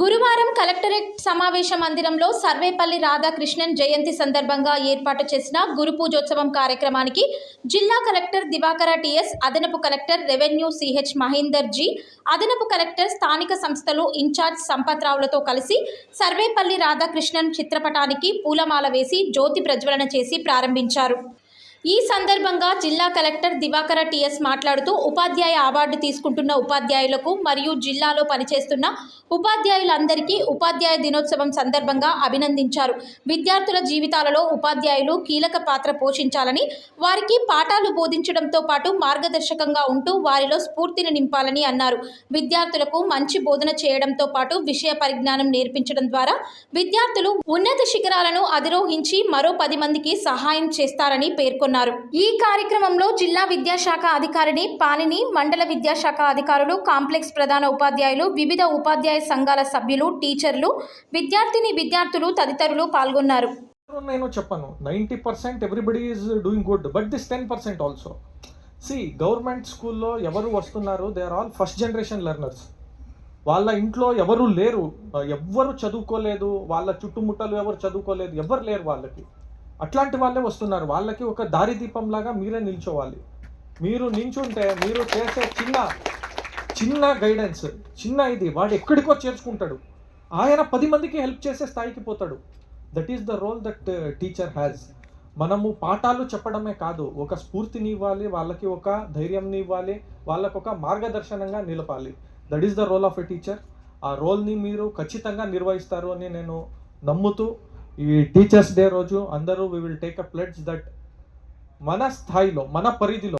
గురువారం కలెక్టరేట్ సమావేశ మందిరంలో సర్వేపల్లి రాధాకృష్ణన్ జయంతి సందర్భంగా ఏర్పాటు చేసిన గురు పూజోత్సవం కార్యక్రమానికి జిల్లా కలెక్టర్ దివాకర టిఎస్ అదనపు collector revenue CH Mahender ji అదనపు కలెక్టర్ స్థానిక సంస్థలు ఇన్ఛార్జ్ సంపత్రావులతో కలిసి సర్వేపల్లి రాధాకృష్ణన్ చిత్రపటానికి పూలమాల వేసి జ్యోతి ప్రజ్వలన చేసి ప్రారంభించారు. ఈ సందర్భంగా జిల్లా కలెక్టర్ దివాకర టిఎస్ మాట్లాడుతూ ఉపాధ్యాయ అవార్డు తీసుకుంటున్న ఉపాధ్యాయులకు మరియు జిల్లాలో పనిచేస్తున్న ఉపాధ్యాయులందరికీ ఉపాధ్యాయ దినోత్సవం సందర్భంగా అభినందించారు. విద్యార్థుల జీవితాలలో ఉపాధ్యాయులు కీలక పాత్ర పోషించాలని వారికి పాఠాలు బోధించడంతో పాటు మార్గదర్శకంగా ఉంటూ వారిలో స్ఫూర్తిని నింపాలని అన్నారు. విద్యార్థులకు మంచి బోధన చేయడంతో పాటు విషయ పరిజ్ఞానం నేర్పించడం ద్వారా విద్యార్థులు ఉన్నత శిఖరాలను అధిరోహించి మరో పది మందికి సహాయం చేస్తారని పేర్కొన్నారు. ఈ కార్యక్రమంలో జిల్లా విద్యాశాఖ అధికారిని పాలిని మండల విద్యాశాఖ అధికారులు కాంప్లెక్స్ ప్రధాన ఉపాధ్యాయులు వివిధ ఉపాధ్యాయ సంఘాల సభ్యులు టీచర్లు విద్యార్థిని విద్యార్థులు తదితరులు పాల్గొన్నారు. నేను చెప్పను. Ninety percent everybody is doing good but this ten percent also see government స్కూల్లో ఎవరు వస్తున్నారు they are all first generation learners వాళ్ళ ఇంట్లో ఎవరు లేరు ఎవ్వరు చదువుకోలేదు వాళ్ళ చుట్టుముట్టలు ఎవరు చదువుకోలేదు ఎవరు లేరు వాళ్ళకి. అట్లాంటి వాళ్ళే వస్తున్నారు. వాళ్ళకి ఒక దారిదీపంలాగా మీరే నిల్చోవాలి. మీరు నించుంటే మీరు చేసే చిన్న చిన్న గైడెన్స్ చిన్న ఇది వాడు ఎక్కడికో చేర్చుకుంటాడు. ఆయన పది మందికి హెల్ప్ చేసే స్థాయికి పోతాడు. That is the role that teacher has మనము పాఠాలు చెప్పడమే కాదు. ఒక స్ఫూర్తిని ఇవ్వాలి వాళ్ళకి ఒక ధైర్యంని ఇవ్వాలి వాళ్ళకు ఒక మార్గదర్శనంగా నిలపాలి. That is the role of a teacher ఆ రోల్ని మీరు ఖచ్చితంగా నిర్వహిస్తారు అని నేను నమ్ముతూ ఈ టీచర్స్ డే రోజు అందరూ we will take a pledge that మన స్థాయిలో మన పరిధిలో